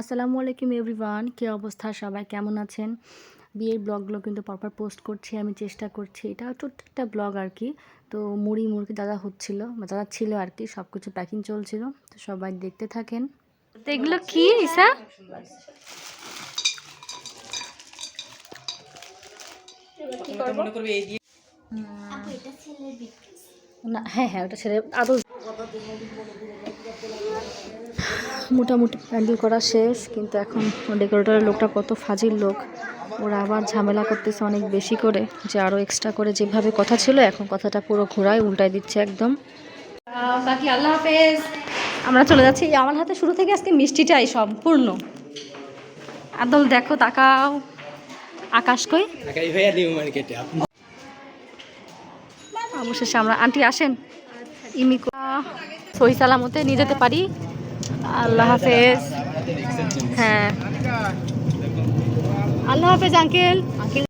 আসসালামু আলাইকুম এভরিওয়ান কী অবস্থা? সবাই কেমন আছেন? বিয়ের ব্লগগুলো কিন্তু পরপর পোস্ট করছি আমি চেষ্টা করছি। এটা ছোট্ট একটা ব্লগ আর কি। তো মুড়ি মুরগি দাদা হচ্ছিল বা দাদা ছিল আর কি সব কিছু প্যাকিং চলছিল। তো সবাই দেখতে থাকেন। তো এগুলো কি ইসা না হ্যাঁ হ্যাঁ ওটা ছেড়ে আদৌ মোটামুটি প্যান্ডেল করা শেষ, কিন্তু এখন ডেকোরেটরের লোকটা কত ফাজিল লোক। ওরা আবার ঝামেলা করতেছে অনেক বেশি করে, যে আরও এক্সট্রা করে যেভাবে কথা ছিল, এখন কথাটা পুরো ঘোরায়, উল্টায় দিচ্ছে একদম। বাকি আল্লাহ হাফেজ। আমরা চলে যাচ্ছি। আমার হাতে শুরু থেকে আজকে মিষ্টিটাই সম্পূর্ণ। আদল দেখো, তাকাও। আকাশ কই? অবশেষে আমরা আন্টি আসেন। ইমিকো সহি সালামতে নিয়ে যেতে পারি। আল্লাহ হাফেজ। হ্যাঁ। আল্লাহ হাফেজ আঙ্কেল। আঙ্কেল